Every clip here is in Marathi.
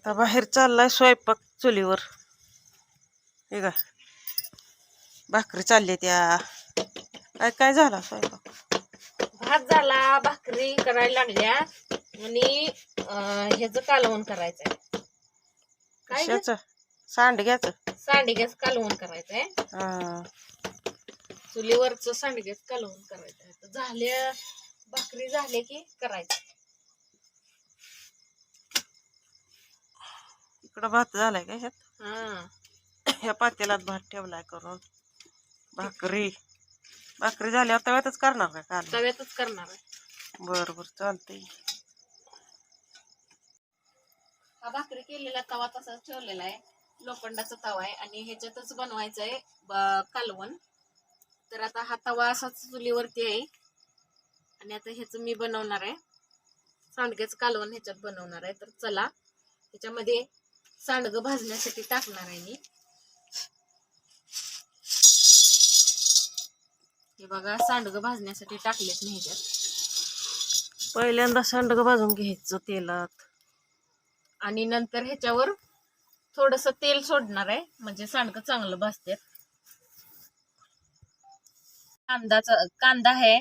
आता बाहेर चाललाय स्वयंपाक चुलीवर. हे का भाकरी चालली त्या. काय काय झाला स्वयंपाक? भात झाला भाकरी करायला लागल्या. आणि ह्याचं कालवण करायचंय. काय ग? सांडग्याचं? सांडग्याच कालवण करायचंय. चुलीवरच सांडग्याच कालवण करायचंय. तर झाल्या भाकरी झाल्या की करायचं इकडं भात झालाय का ह्यात? हा. ह्या पातेलात भात ठेवलाय करून. भाकरी. भाकरी झाल्यावर तव्यातच करणार का काल तव्यातच करणार बर बर चालतंय. हा भाकरी केलेला तवा तसाच ठेवलेला आहे. लोखंडाचा तवा आहे आणि ह्याच्यातच बनवायचं आहे कालवण. तर आता हा तवा असाच चुलीवरती आहे. आणि आता ह्याचं मी बनवणार आहे. सांडग्याचं कालवण ह्याच्यात बनवणार आहे. तर चला ह्याच्यामध्ये सांडगं भाजण्यासाठी टाकणार आहे मी. हे बघा सांडगं भाजण्यासाठी टाकलेत मी ह्याच्यात. पहिल्यांदा सांडगं भाजून घ्यायचं तेलात. आणि नंतर ह्याच्यावर थोडस तेल सोडणार आहे म्हणजे सांडगं चांगलं भाजते कांदाचा कांदा आहे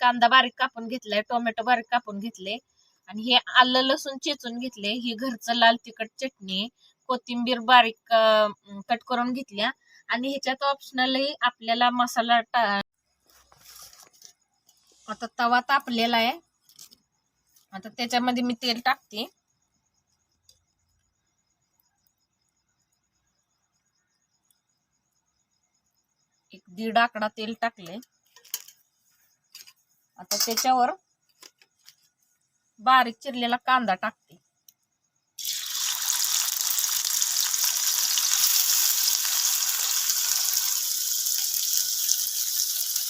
कांदा बारीक कापून घेतलाय टोमॅटो बारीक कापून घेतले. आणि हे आलं लसूण चेचून घेतले. ही घरचं लाल तिखट चटणी कोथिंबीर बारीक कट करून घेतल्या. आणि ह्याच्यात ऑप्शनली आपल्याला मसाला टा आता तवा तापलेला आहे. आता त्याच्यामध्ये मी तेल टाकते. एक दीड आकडा तेल टाकले आता त्याच्यावर बारीक चिरलेला कांदा टाकते.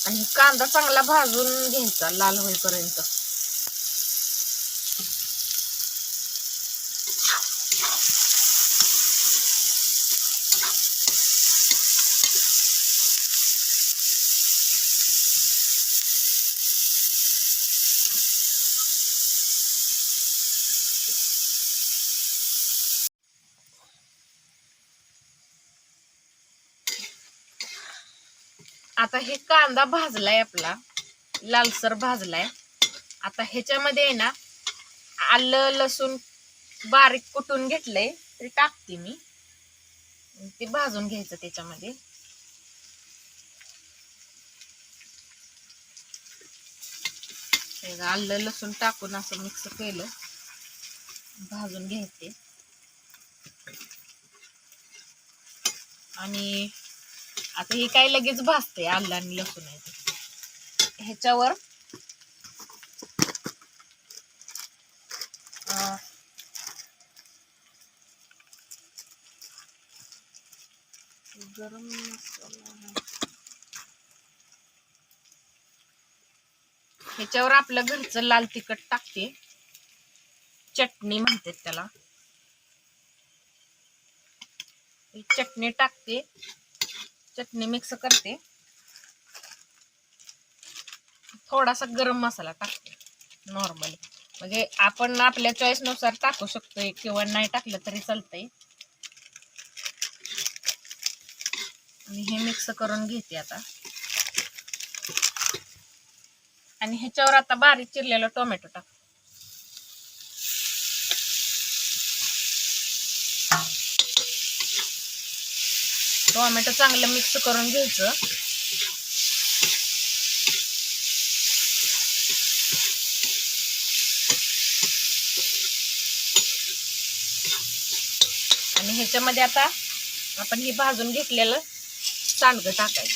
आणि कांदा चांगला भाजून घ्यायचा लाल होईपर्यंत. आता हे कांदा भाजलाय आपला. लालसर भाजलाय. आता ह्याच्यामध्ये आहे ना आलं लसूण बारीक कुटून घेतलंय ते टाकते मी. ते भाजून घ्यायचं त्याच्यामध्ये. आलं लसूण टाकून असं मिक्स केलं. भाजून घ्यायचे. आणि आता हे काय लगेच भाजते आलं आणि लसूण आहे ह्याच्यावर अं, गरम मसाला ह्याच्यावर आपलं घरचं लाल तिखट टाकते. चटणी म्हणतात त्याला. चटणी टाकते. चटणी मिक्स करते. थोडासा गरम मसाला टाकते नॉर्मली म्हणजे आपण आपल्या चॉईसनुसार टाकू शकतोय किंवा नाही टाकलं तरी चालतंय. आणि हे मिक्स करून घेते आता. आणि ह्याच्यावर आता बारीक चिरलेला टोमॅटो टाकतो. टोमॅटो चांगलं मिक्स करून घ्यायचं. आणि ह्याच्यामध्ये आता आपण हे भाजून घेतलेलं सांडगं टाकायचं.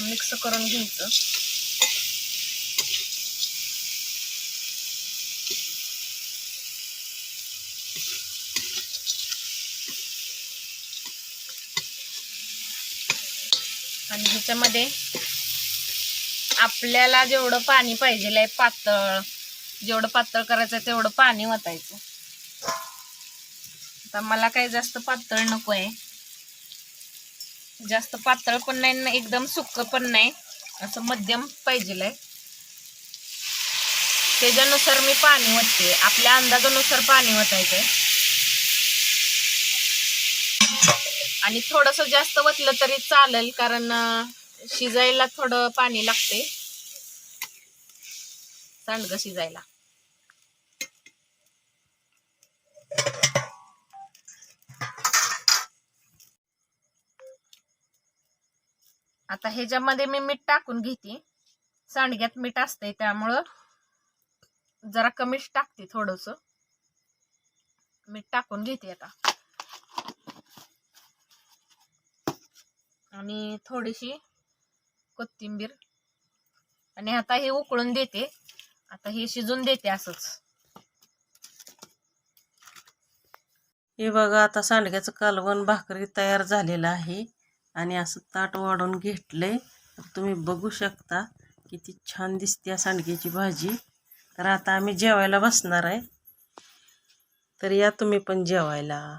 मिक्स करून घ्यायचं. आणि ह्याच्यामध्ये आपल्याला जेवढं पाणी पाहिजे आहे पातळ जेवढं पातळ करायचं आहे तेवढं पाणी ओतायचं आता मला काही जास्त पातळ नको आहे जास्त पातळ पण नाही एकदम सुक्क पण नाही. असं मध्यम पाहिजे आहे त्याच्यानुसार मी पाणी ओतते. आपल्या अंदाजानुसार पाणी ओतायचं आणि थोडस जास्त ओतलं तरी चालेल कारण शिजायला थोडं पाणी लागते. सांडगं शिजायला. आता ह्याच्यामध्ये मी मीठ टाकून घेते. सांडग्यात मीठ असतंय त्यामुळं जरा कमीच टाकते थोडस. मीठ टाकून घेते आता. आणि थोडीशी कोथिंबीर. आणि आता हे उकळून देते. आता हे शिजून देते असंच. हे बघा आता सांडग्याचं कालवण भाकरी तयार झालेलं आहे. आणि असं ताट वाढून घेतलंय. तर तुम्ही बघू शकता किती छान दिसते सांडग्याची भाजी. तर आता आम्ही जेवायला बसणार आहे. तर या तुम्ही पण जेवायला.